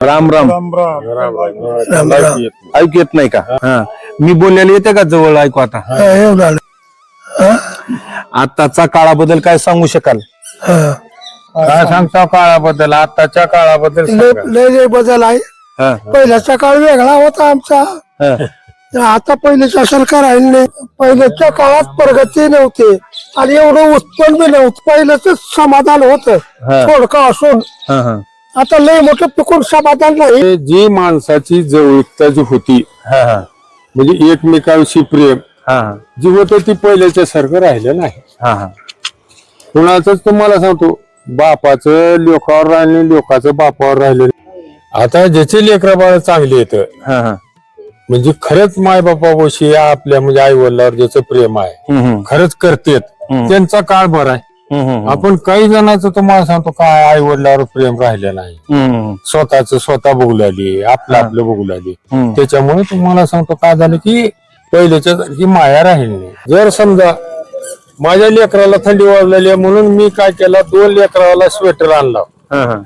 राम राम. राम राम. राम राम. ऐकू येत नाही. का? हा. मी बोललेलं येते का जवळ? ऐकू आता. हा, हा? आताचा काळाबद्दल काय सांगू शकाल? हा. काय सांगता काळाबद्दल? आताच्या काळाबद्दल लय सांगा. लय लय बदल आहे. हा, पहिल्याचा काळ वेगळा होता आमचा. हा, आता पहिल्याच्या सरकार आहे नाही. पहिल्याच्या काळात प्रगती नव्हती. आणि एवढं उत्पन्न बी नव्हतं. पहिल्याच समाधान होत. हा. थोडकं असून. हा, हा, आता लय मोठं पिकून समाधान नाही. ते जी माणसाची जवळीकता जी होती हा, हा, म्हणजे एकमेकांशी प्रेम हा, हा, जी होतं ती पहिल्याच्या सारखं राहिलं नाही. हा, हा. कुणाच तुम्हाला सांगतो बापाचं लोकावर राहिले लोकाचं बापावर राहिलं आता ज्याचे लेकरा बाळ चांगले येत हा, हा. म्हणजे खरंच माय बापाविषयी आपल्या म्हणजे आई वडिलावर ज्याचं प्रेम आहे हम्म, हम्म, खरंच करतेत हम्म. त्यांचा काळ बरा आहे. आपण काही जणांचं तुम्हाला सांगतो काय आई वडिलावर प्रेम राहिलं नाही. हम्म, स्वतःच स्वतः बघू लागली आपलं आपलं बघू लागली. त्याच्यामुळे तुम्हाला सांगतो काय झालं की पहिल्याच्या सारखी माया राहिली नाही. जर समजा माझ्या लेकराला थंडी वाजलेली आहे म्हणून मी काय केला दोन लेकराला स्वेटर आणला. हा, हा.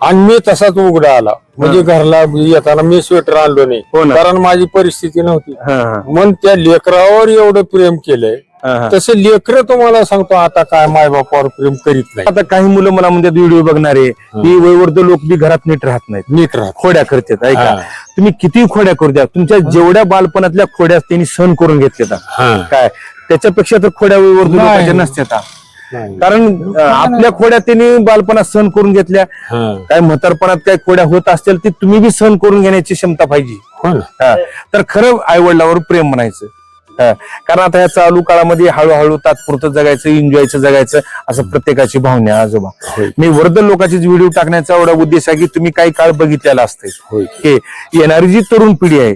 आणि मी तसाच उघडा आला. म्हणजे घरला येताना मी स्वेटर आणलो नाही. हो. कारण माझी परिस्थिती नव्हती. हा, हा, मग त्या लेकरावर एवढं प्रेम केलंय हा, हा. तसे लेकर तुम्हाला सांगतो आता काय मायबापावर प्रेम करीत नाही. आता काही मुलं मला म्हणतात व्हिडिओ बघणारे की वयवर्ध लोक बी घरात नीट राहत नाहीत. नीट राहत. खोड्या करतात ऐका. तुम्ही किती खोड्या करू द्या तुमच्या जेवढ्या बालपणातल्या खोड्या त्यांनी सहन करून घेतल्या. काय? त्याच्यापेक्षा तर खोड्या वयवर्ध नाही. कारण आपल्या खोड्या त्यांनी बालपणात सहन करून घेतल्या. काय म्हातारपणात काय खोड्या होत असतील ती तुम्ही बी सहन करून घेण्याची क्षमता पाहिजे. हो. तर खरं आई वडिलावर प्रेम म्हणायचं. कारण आता या चालू काळामध्ये हळूहळू तात्पुरतं जगायचं एन्जॉयचं जगायचं असं प्रत्येकाची भावना आहे, आजोबा होय. मी वृद्ध लोकांचे व्हिडिओ टाकण्याचा एवढा उद्देश आहे की तुम्ही काही काळ बघितलेला असते होय. की येणारी जी तरुण पिढी आहे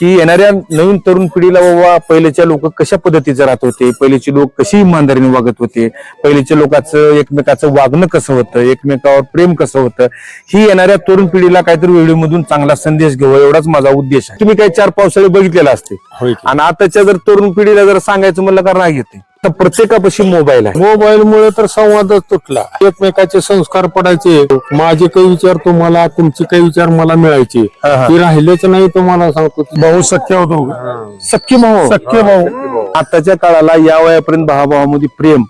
की येणाऱ्या नवीन तरुण पिढीला बाबा पहिलेच्या लोक कशा पद्धतीचे राहत होते? पहिलेचे लोक कशी इमानदारीने वागत होते? पहिलेच्या लोकांचं एकमेकाचं वागणं कसं होतं? एकमेकावर प्रेम कसं होतं? ही येणाऱ्या तरुण पिढीला काहीतरी व्हिडिओ मधून चांगला संदेश घेऊ एवढाच माझा उद्देश आहे. तुम्ही काही चार पावसाळे बघितलेला असते. आणि आताच्या जर तरुण पिढीला जर सांगायचं म्हणलं नाही येते तर प्रत्येकापाशी मोबाईल आहे. मोबाईल मुळे तर संवादच तुटला. एकमेकाचे संस्कार पडायचे. माझे काही विचार तुम्हाला तुमचे काही विचार मला मिळायचे. ते राहिलेच नाही तुम्हाला सांगतो. भाऊ सख्य होतो सख्य भाऊ. सख्य भाऊ. आताच्या काळाला या वयापर्यंत भावाभावामध्ये प्रेम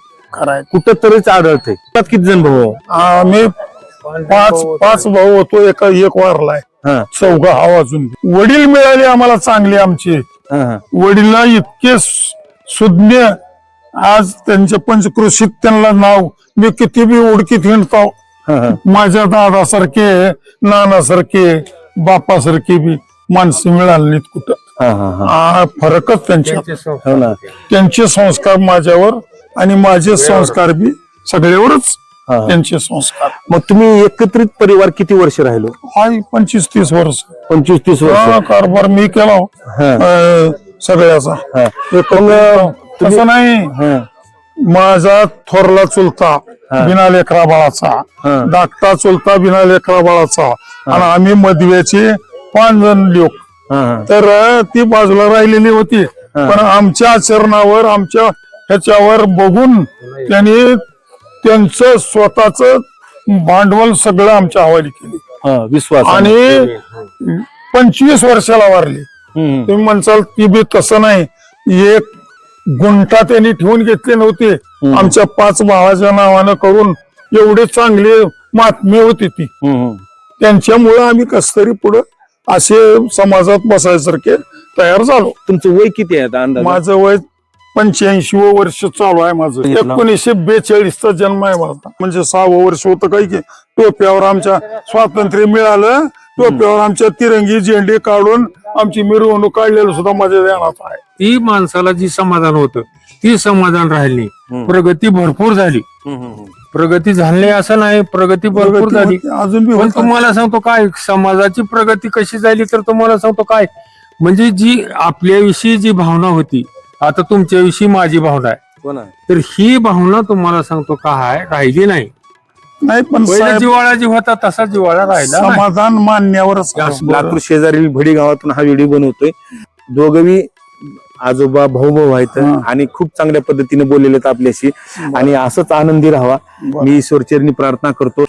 कुठं तरीच आढळते किती जण भाऊ आम्ही पाच पाच भाऊ होतो. एका एक वारलाय हा. चौघ हा वाजून वडील मिळाले आम्हाला चांगले आमचे. वडीलला इतके सुज्ञ आज त्यांच्या पंचकृषीत त्यांना नाव मी किती बी उडकीत हिंडतो. माझ्या दादासारखे नानासारखे बापासारखे बी माणसं मिळाली नाहीत कुठं. हा, हा, हा. हा फरकच त्यांच्या. हो ना. त्यांचे संस्कार माझ्यावर आणि माझे संस्कार बी सगळ्यावरच. त्यांचे संस्कार. मग तुम्ही एकत्रित परिवार किती वर्ष राहिलो? हाय पंचवीस तीस वर्ष. पंचवीस तीस वर्ष. कारभार मी केला. हा. सगळ्याचा. तसं नाही. हा, माझा थोरला चुलता बिना लेकरा बाळाचा. धाकटा चुलता बिना लेकरा बाळाचा. आणि आम्ही मधव्याचे पाच जण लोक. तर ती बाजूला राहिलेली होती. पण आमच्या आचरणावर आमच्या ह्याच्यावर बघून त्यांनी त्यांचं स्वतःच भांडवल सगळं आमच्या हवाली केली. विश्वास आणि पंचवीस वर्षाला वारली. तुम्ही म्हणसाल ती बी तसं नाही. एक गुंठा त्यांनी ठेवून घेतले नव्हते. आमच्या पाच भावाच्या नावानं करून एवढे चांगले महात्मे होती ती. त्यांच्यामुळं आम्ही कस तरी पुढं असे समाजात बसायसारखे तयार झालो. तुमचं वय किती आहे माझं वय पंच्याऐंशी वर्ष चालू आहे माझं. एकोणीसशे बेचाळीसचा जन्म आहे माझा. म्हणजे सहावं वर्ष होतं काही की टोप्यावर आमच्या स्वातंत्र्य मिळालं. टोप्यावर आमच्या तिरंगी झेंडे काढून आमची मिरवणूक काढलेलं सुद्धा माझ्या ध्यानात आहे. ती माणसाला जी समाधान होतं ती समाधान राहिली. प्रगती भरपूर झाली. प्रगती झाली असं नाही प्रगती भरपूर झाली. अजून पण. तुम्हाला सांगतो काय समाजाची प्रगती कशी झाली तर तुम्हाला सांगतो काय म्हणजे जी आपल्याविषयी जी भावना होती आता तुमच्याविषयी माझी भावना आहे. तर ही भावना तुम्हाला सांगतो काय राहिली नाही. नाही पण पहिला साहेब, जिवाळा जी होता तसा जिवाळा राहिला नाही. समाधान मान्यावरच आहे. लातूर शेजारील भडी गावातून हा व्हिडिओ बनवतोय दोघंही आजोबा भाऊ भाऊ आहेत हा. आणि खूप चांगल्या पद्धतीने बोललेले आहेत आपल्याशी आणि असंच आनंदी राहावा बरं. मी ईश्वरचरणी प्रार्थना करतो